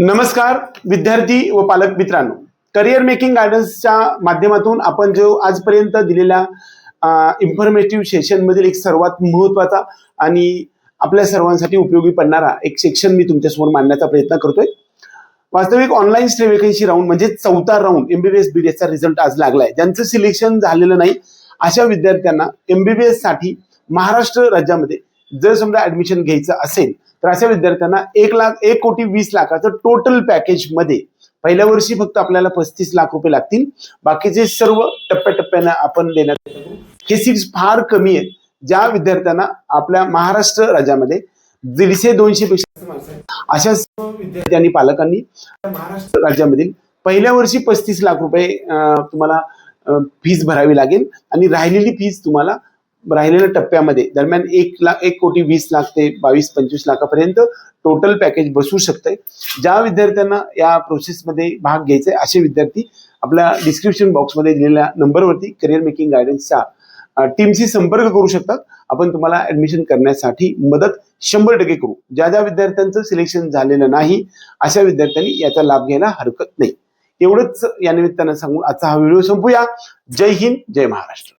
नमस्कार विद्यार्थी व पालक मित्रांनो. करिअर मेकिंग गायडन्सच्या माध्यमातून आपण जो आजपर्यंत दिलेल्या इन्फॉर्मेटिव्ह सेशनमधील एक सर्वात महत्त्वाचा आणि आपल्या सर्वांसाठी उपयोगी पडणारा एक सेक्शन मी तुमच्यासमोर मांडण्याचा प्रयत्न करतोय. वास्तविक ऑनलाईन स्टे वेकन्सी राऊंड म्हणजे चौथा राऊंड एमबीबीएस बीडीएसचा रिझल्ट आज लागलाय. ज्यांचं सिलेक्शन झालेलं नाही अशा विद्यार्थ्यांना एमबीबीएससाठी महाराष्ट्र राज्यामध्ये जर समजा ऍडमिशन घ्यायचं असेल तर अशा विद्यार्थ्यांना एक लाख एक कोटी वीस लाखाचं टोटल पॅकेजमध्ये पहिल्या वर्षी फक्त आपल्याला पस्तीस लाख रुपये लागतील. बाकीचे सर्व टप्प्याटप्प्यानं आपण देण्यात हे सीट्स फार कमी आहेत. ज्या विद्यार्थ्यांना आपल्या महाराष्ट्र राज्यामध्ये दीडशे दोनशे पेक्षा अशा सर्व पालकांनी महाराष्ट्र राज्यामधील पहिल्या वर्षी पस्तीस लाख रुपये तुम्हाला फीज भरावी लागेल. आणि राहिलेली फीज तुम्हाला राहिलेल्या टप्प्यामध्ये दरम्यान एक लाख एक कोटी वीस लाख ते बावीस पंचवीस लाखापर्यंत टोटल पॅकेज बसू शकतंय. ज्या विद्यार्थ्यांना या प्रोसेसमध्ये भाग घ्यायचे असे विद्यार्थी आपल्या डिस्क्रिप्शन बॉक्समध्ये दिलेल्या नंबरवरती करिअर मेकिंग गायडन्सचा टीमशी संपर्क करू शकतात. आपण तुम्हाला ऍडमिशन करण्यासाठी मदत शंभर टक्के करू. ज्या ज्या विद्यार्थ्यांचं सिलेक्शन झालेलं नाही अशा विद्यार्थ्यांनी याचा लाभ घ्यायला हरकत नाही. एवढंच या निमित्तानं सांगून आजचा हा व्हिडिओ संपूया. जय हिंद जय महाराष्ट्र.